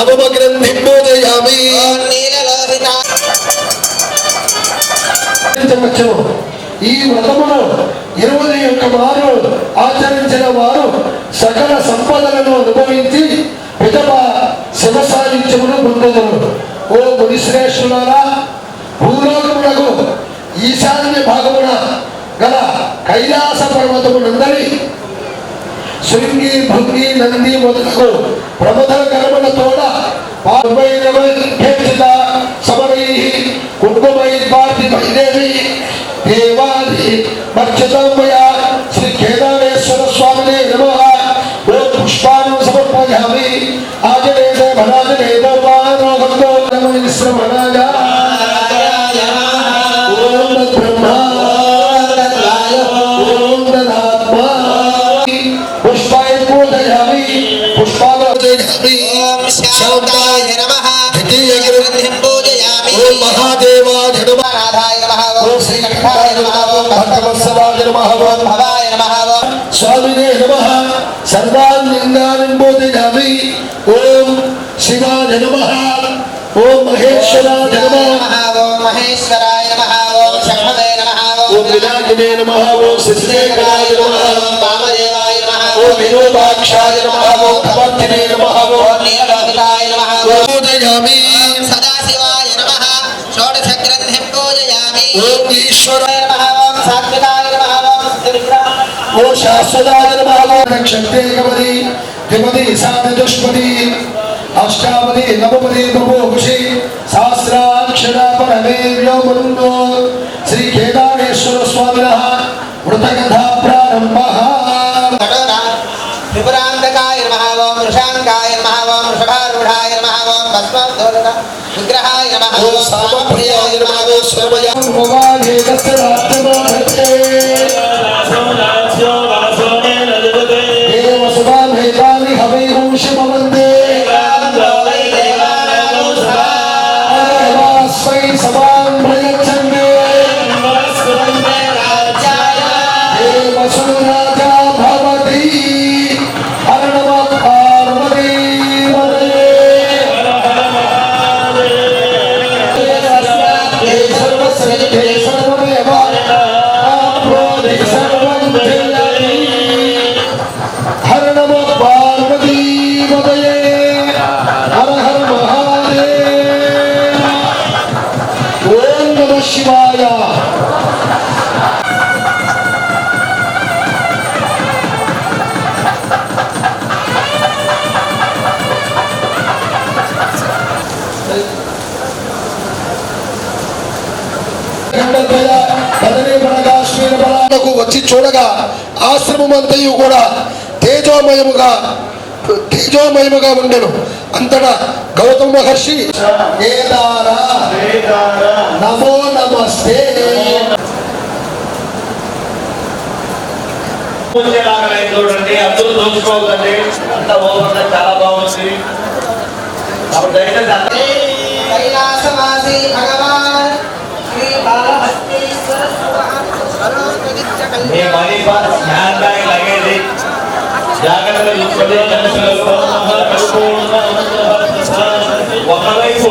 నవమ గ్రంథి బోధయామి ఈ వ్రతమును ఇరవై యొక్క వారు ఆచరించిన వారు సకల సంపదలను అనుభవించి పిదప శివ సాహిత్యమును పొందదురు. ఓ మునిశ్రేష్ఠులారా భూలోకములకు ఈశాన్య భాగమున గల కైలాస పర్వతమునందరి శృంగి భృంగి నంది మొదలకు ప్రమదల కర్మల తోడ పార్వైరవైర్భేక్షిత సమరై కుంకుమైర్వాది వైదేవి దేవాది మర్చితమయ శ్రీ కేదారేశ్వర స్వామినే నమః. ఓ పుష్పాను సమర్పయామి. ఆజనేయ భరాజనేయ వారోగంతో నమ. ఓం మహాదేవాయ నమః ఓం శ్రీకంఠాయ నమః ఓం భక్తవత్సలాయ నమః ఓం భవాయ నమః స్వామినే నమః సర్వాలింగాన్ని పూజయామి ఓం శివాయ నమః ఓం మహేశ్వరాయ నమః ఓం మహేశ్వరాయ నమః ఓం శంభవే నమః ఓం వినాయకనే నమః ఓం శశిశేఖరాయ నమః ఓం వామదేవాయ నమః ఓం విరూపాక్షాయ నమః ఓం కవర్తినే నమః. ఓం ఓం నీలలోహితాయ నమః. ఓం పూజయామి. ఓం సదాశివాయ నమః. షోడశ గ్రంథిం పూజయామి ఓం ఈశ్వర నమః ఓం సాత్వికాయ నమః ఓం సిద్ధివిగ్రహాయ నమః ఓ శాశ్వతాయ నమః నక్షత్రేకపది ద్విపది సాధుష్పది అష్టాపది నవపది బభూషి సహస్రాక్షర పరమే వ్యోమరుండో శ్రీ కేదారేశ్వర స్వామిన వృతకథ ప్రారంభ కఠోర త్రిపురాంతకాయ నమః ఓం వృషాంకాయ నమః ఓం వృషభారూఢాయ నమః ఓం భస్మోద్ధోదక విగ్రహాయ నమః ఓ ఓం సామప్రియాయ నమః ఓ శ్రమయ శివాయ. వచ్చి చూడగా ఆశ్రమం అంతయు కూడా తేజోమయముగా తేజోమయముగా ఉండెను. అంతటా గౌతమ మహర్షి. నమో నమస్తే. చూడండి. అందరూ దోచుకోవద్దండి అంత ఓపెన్ చాలా బాగుంది. అప్పుడు దయచేసి కైలాసవాసి భగవాన్ శ్రీ బాలహస్తీశ్వర స్వామి మీ money purse hand bag luggage. జాగ్రత్తగా చూసుకోండి. ఒకవైపు